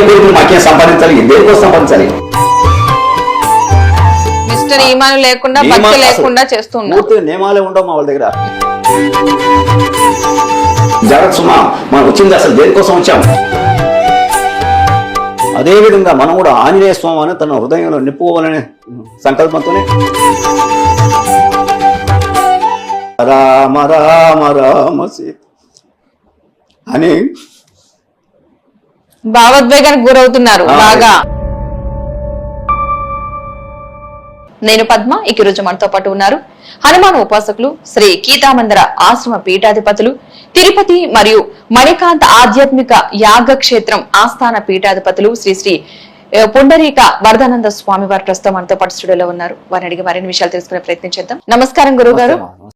నాకేం సంపాదించాలి? దేనికోసం సంపాదించాలి? మిస్టర్ ఈమాను లేకుండా భక్తి లేకుండా నియమాలే ఉండవు మా వాళ్ళ దగ్గర. జాగ్రత్త సుమా మనం వచ్చింది అసలు దేనికోసం వచ్చాం? అదే విధంగా మనం కూడా ఆంజనేయ స్వామి అని తన హృదయంలో నింపుకోవాలనే సంకల్పంతోనే. రామ రామ రామ సీత అని భావోద్వేగానికి గురవుతున్నారు. బాగా. నేను పద్మ ఇక రోజు మనతో పాటు ఉన్నారు. హనుమాన్ ఉపాసకులు శ్రీ గీతామందిర ఆశ్రమ పీఠాధిపతులు తిరుపతి మరియు మణికాంత్ ఆధ్యాత్మిక యాగ క్షేత్రం ఆస్థాన పీఠాధిపతులు శ్రీ శ్రీ పుండరీక వరదానంద స్వామి వారి ప్రస్తుతం మనతో పాటు స్టూడియోలో ఉన్నారు. వారిని అడిగి మరిన్ని విషయాలు తెలుసుకునే ప్రయత్నం చేద్దాం. నమస్కారం గురువు గారు